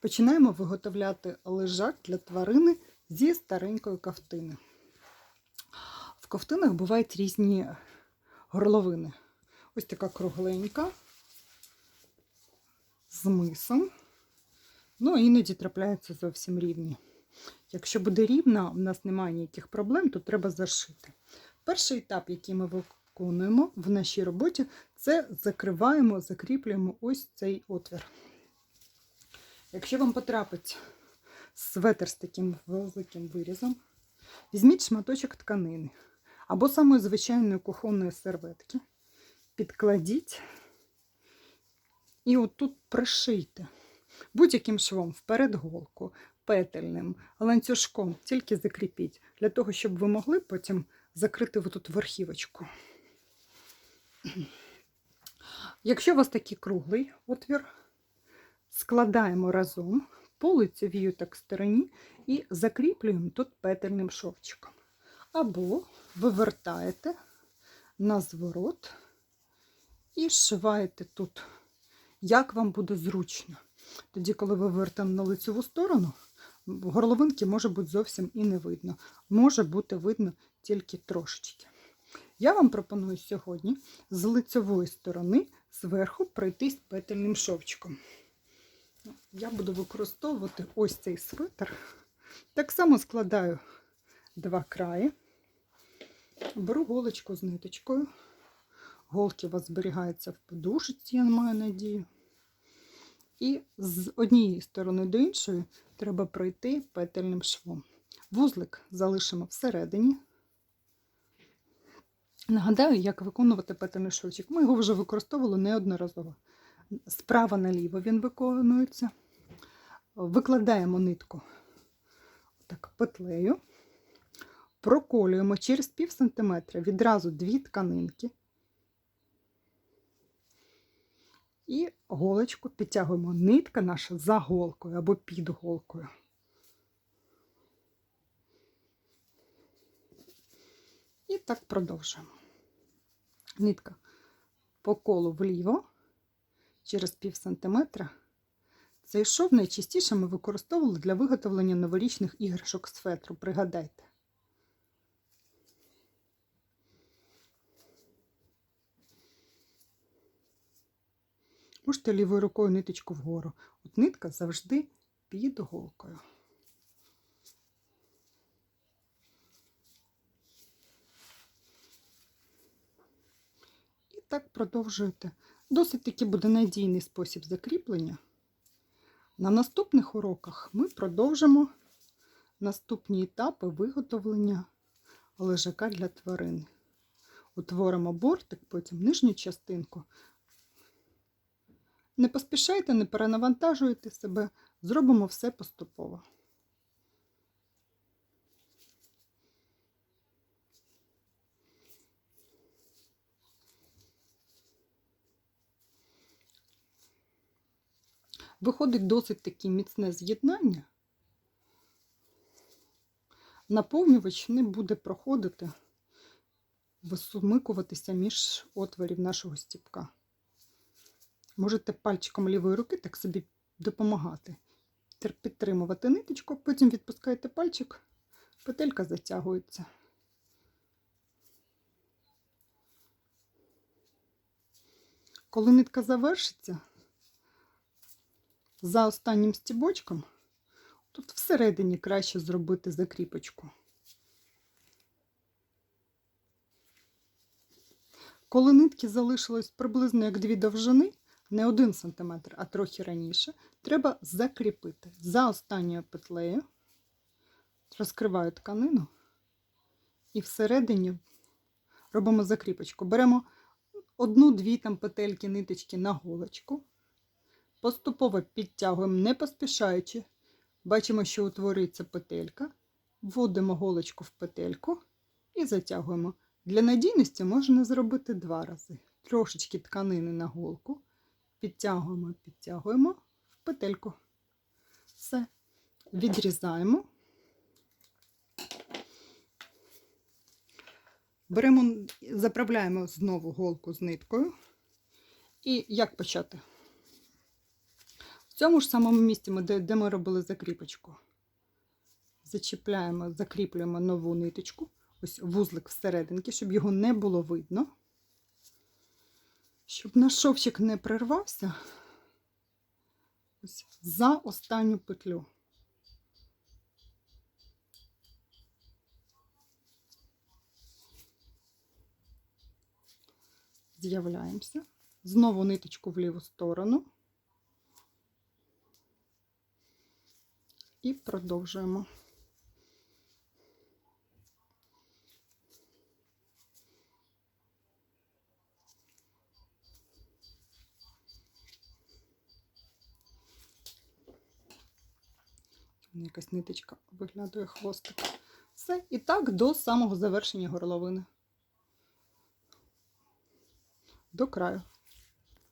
Починаємо виготовляти лежак для тварини зі старенької ковтини. В ковтинах бувають різні горловини. Ось така кругленька, з мисом. Ну, іноді трапляються зовсім рівні. Якщо буде рівна, у нас немає ніяких проблем, то треба зашити. Перший етап, який ми виконуємо в нашій роботі, це закриваємо, закріплюємо ось цей отвір. Якщо вам потрапить светр з таким великим вирізом, візьміть шматочок тканини або самої звичайної кухонної серветки, підкладіть і отут пришийте будь-яким швом вперед голку, петельним, ланцюжком, тільки закріпіть, для того, щоб ви могли потім закрити тут верхівочку. Якщо у вас такий круглий отвір, складаємо разом по лицевій так стороні і закріплюємо тут петельним шовчиком. Або вивертаєте на зворот і зшиваєте тут, як вам буде зручно. Тоді, коли ви вивертаємо на лицеву сторону, горловинки може бути зовсім і не видно. Може бути видно тільки трошечки. Я вам пропоную сьогодні з лицевої сторони зверху пройтись петельним шовчиком. Я буду використовувати ось цей свитер. Так само складаю два краї, беру голочку з ниточкою. Голки у вас зберігаються в подушці, я маю надію. І з однієї сторони до іншої треба пройти петельним швом. Вузлик залишимо всередині. Нагадаю, як виконувати петельний шовчик. Ми його вже використовували неодноразово. Справа наліво він виконується. Викладаємо нитку так, петлею, проколюємо через пів сантиметра відразу дві тканинки. І голочку підтягуємо нитка наша за голкою або під голкою. І так продовжуємо. Нитка по колу вліво через пів сантиметра. Цей шов найчастіше ми використовували для виготовлення новорічних іграшок з фетру, пригадайте. Можете лівою рукою ниточку вгору. От нитка завжди під голкою. І так продовжуєте. Досить таки буде надійний спосіб закріплення. На наступних уроках ми продовжимо наступні етапи виготовлення лежака для тварин. Утворимо бортик, потім нижню частинку. Не поспішайте, не перенавантажуйте себе, зробимо все поступово. Виходить досить таке міцне з'єднання. Наповнювач не буде проходити, висумикуватися між отворів нашого стіпка. Можете пальчиком лівої руки так собі допомагати. Підтримувати ниточку, потім відпускаєте пальчик, петелька затягується. Коли нитка завершиться, за останнім стібочком, тут всередині краще зробити закріпочку. Коли нитки залишилось приблизно як дві довжини, не один см, а трохи раніше, треба закріпити за останньою петлею, розкриваю тканину і всередині робимо закріпочку. Беремо одну-дві там петельки ниточки на голочку. Поступово підтягуємо, не поспішаючи. Бачимо, що утворюється петелька. Вводимо голочку в петельку і затягуємо. Для надійності можна зробити два рази. Трошечки тканини на голку. Підтягуємо, підтягуємо в петельку. Все. Відрізаємо. Беремо, заправляємо знову голку з ниткою. І як почати? Цьому ж самому місці, ми- де ми робили закріпочку, зачіпляємо, закріплюємо нову ниточку, ось вузлик всерединки, щоб його не було видно. Щоб наш шовчик не прервався, ось за останню петлю. З'являємося. Знову ниточку в ліву сторону. І продовжуємо. Якась ниточка виглядає хвостик. Все. І так до самого завершення горловини. До краю.